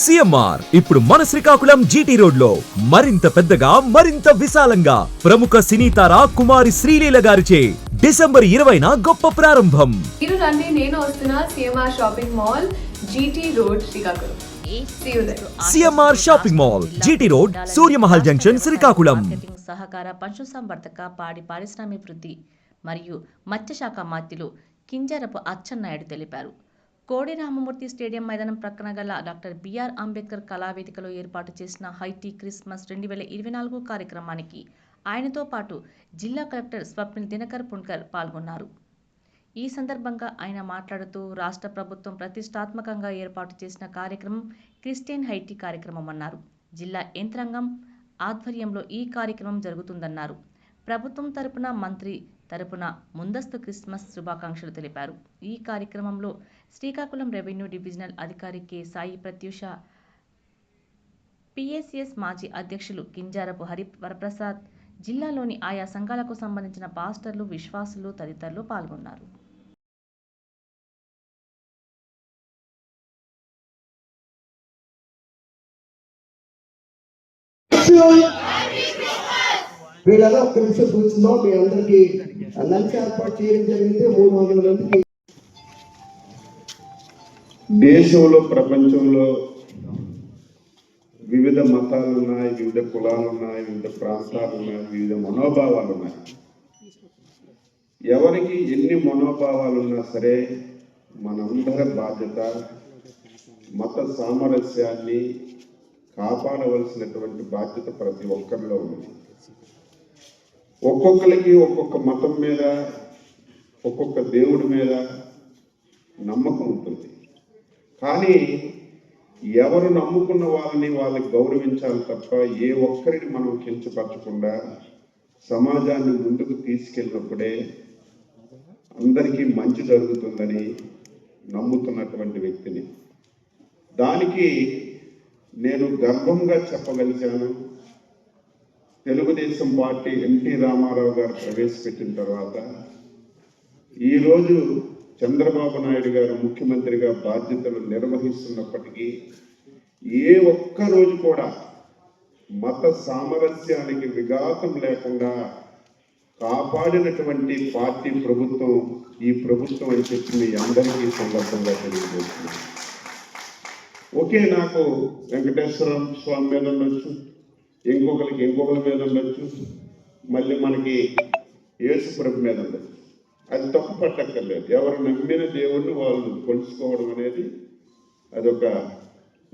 CMR. ఇప్పుడు మన Srikakulam GT రోడ్లో మరింత పెద్దగా మరింత విశాలంగా ప్రముఖ సినీ తార కుమారి శ్రీలీల గారిచే డిసెంబర్ ఇరవైన గొప్ప ప్రారంభం. మీరు రండి నేను వస్తున్నా CMR shopping mall GT road Srikakulam. CMR shopping mall GT road Suryamahal junction Srikakulam. సహకార పశుసంవర్ధక పాడి పారిశ్రామికృద్ధి మరియు మత్స్యశాఖ మంత్రులు కింజరపు అచ్చెన్నాయుడు తెలిపారు. కోడి రామమూర్తి స్టేడియం మైదానం ప్రక్కన గల డాక్టర్ బిఆర్ అంబేద్కర్ కళావేదికలో ఏర్పాటు చేసిన హైటీ క్రిస్మస్ రెండు వేల ఇరవై నాలుగు కార్యక్రమానికి ఆయనతో పాటు జిల్లా కలెక్టర్ స్వప్నిల్ దినకర్ పుణ్కర్ పాల్గొన్నారు. ఈ సందర్భంగా ఆయన మాట్లాడుతూ రాష్ట్ర ప్రభుత్వం ప్రతిష్టాత్మకంగా ఏర్పాటు చేసిన కార్యక్రమం క్రిస్టియన్ హైటీ కార్యక్రమం అన్నారు. జిల్లా యంత్రాంగం ఆధ్వర్యంలో ఈ కార్యక్రమం జరుగుతుందన్నారు. ప్రభుత్వం తరపున మంత్రి తరపున ముందస్తు క్రిస్మస్ శుభాకాంక్షలు తెలిపారు. ఈ కార్యక్రమంలో శ్రీకాకుళం రెవెన్యూ డివిజనల్ అధికారి కె. సాయి ప్రత్యూష పిఎస్ఎస్ మాజీ అధ్యక్షులు కింజారపు హరి వరప్రసాద్ జిల్లాలోని ఆయా సంఘాలకు సంబంధించిన పాస్టర్లు విశ్వాసులు తదితరులు పాల్గొన్నారు. వీళ్ళలో ఒక్క నిమిషం కూర్చుందాం మీ అందరికి లంచ్ ఏర్పాటు చేయడం జరిగింది. మూడు వందల మందికి దేశంలో ప్రపంచంలో వివిధ మతాలు ఉన్నాయి వివిధ కులాలు ఉన్నాయి వివిధ ప్రాంతాలు ఉన్నాయి వివిధ మనోభావాలు ఉన్నాయి. ఎవరికి ఎన్ని మనోభావాలు ఉన్నా సరే మనందరి బాధ్యత మత సామరస్యాన్ని కాపాడవలసినటువంటి బాధ్యత ప్రతి ఒక్కరిలో ఉంది. ఒక్కొక్కరికి ఒక్కొక్క మతం మీద ఒక్కొక్క దేవుడి మీద నమ్మకం ఉంటుంది. కానీ ఎవరు నమ్ముకున్న వాళ్ళని వాళ్ళకి గౌరవించాలి తప్ప ఏ ఒక్కరిని మనం కించపరచకుండా సమాజాన్ని ముందుకు తీసుకెళ్ళినప్పుడే అందరికీ మంచి జరుగుతుందని నమ్ముతున్నటువంటి వ్యక్తిని. దానికి నేను గర్వంగా చెప్పగలిగాను. తెలుగుదేశం పార్టీ ఎన్టీ రామారావు గారు ప్రవేశపెట్టిన తర్వాత ఈరోజు చంద్రబాబు నాయుడు గారు ముఖ్యమంత్రిగా బాధ్యతలు నిర్వహిస్తున్నప్పటికీ ఏ ఒక్క రోజు కూడా మత సామరస్యానికి విఘాతం లేకుండా కాపాడినటువంటి పార్టీ ప్రభుత్వం ఈ ప్రభుత్వం అని చెప్పి మీ అందరికీ సందర్భంగా తెలియజేస్తున్నాను. ఓకే నాకు వెంకటేశ్వర స్వామి మీద ఉండొచ్చు. ఇంకొకరికి ఇంకొకరి మీద ఉండొచ్చు మళ్ళీ మనకి యేసుప్రభు మీద ఉండొచ్చు అది తప్పు పట్టక్కర్లేదు. ఎవరు నమ్మిన దేవుణ్ణి వాళ్ళు కొలుసుకోవడం అనేది అదొక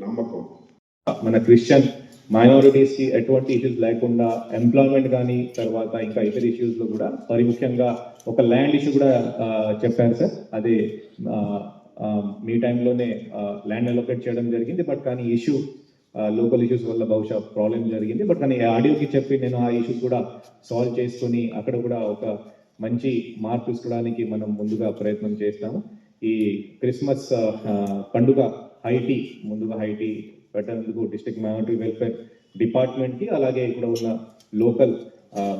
నమ్మకం. మన క్రిస్టియన్ మైనారిటీస్కి ఎటువంటి ఇష్యూస్ లేకుండా ఎంప్లాయ్మెంట్ కానీ తర్వాత ఇంకా ఇతర ఇష్యూస్లో కూడా మరి ముఖ్యంగా ఒక ల్యాండ్ ఇష్యూ కూడా చెప్పారు సార్. అది మీ టైంలోనే ల్యాండ్ అలొకేట్ చేయడం జరిగింది. బట్ కానీ ఇష్యూ లోకల్ ఇష్యూస్ వల్ల బహుశా ప్రాబ్లం జరిగింది. బట్ కానీ ఆడియోకి చెప్పి నేను ఆ ఇష్యూస్ కూడా సాల్వ్ చేసుకొని అక్కడ కూడా ఒక మంచి మార్పు తీసుకోవడానికి మనం ముందుగా ప్రయత్నం చేస్తాము. ఈ క్రిస్మస్ పండుగ హైటీ ముందుగా హైటీ పెట్టేందుకు డిస్ట్రిక్ట్ మైనారిటీ వెల్ఫేర్ డిపార్ట్మెంట్కి అలాగే ఇక్కడ ఉన్న లోకల్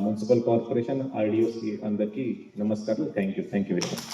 మున్సిపల్ కార్పొరేషన్ ఆర్డిఓస్ అందరికీ నమస్కారాలు. Thank you thank you very much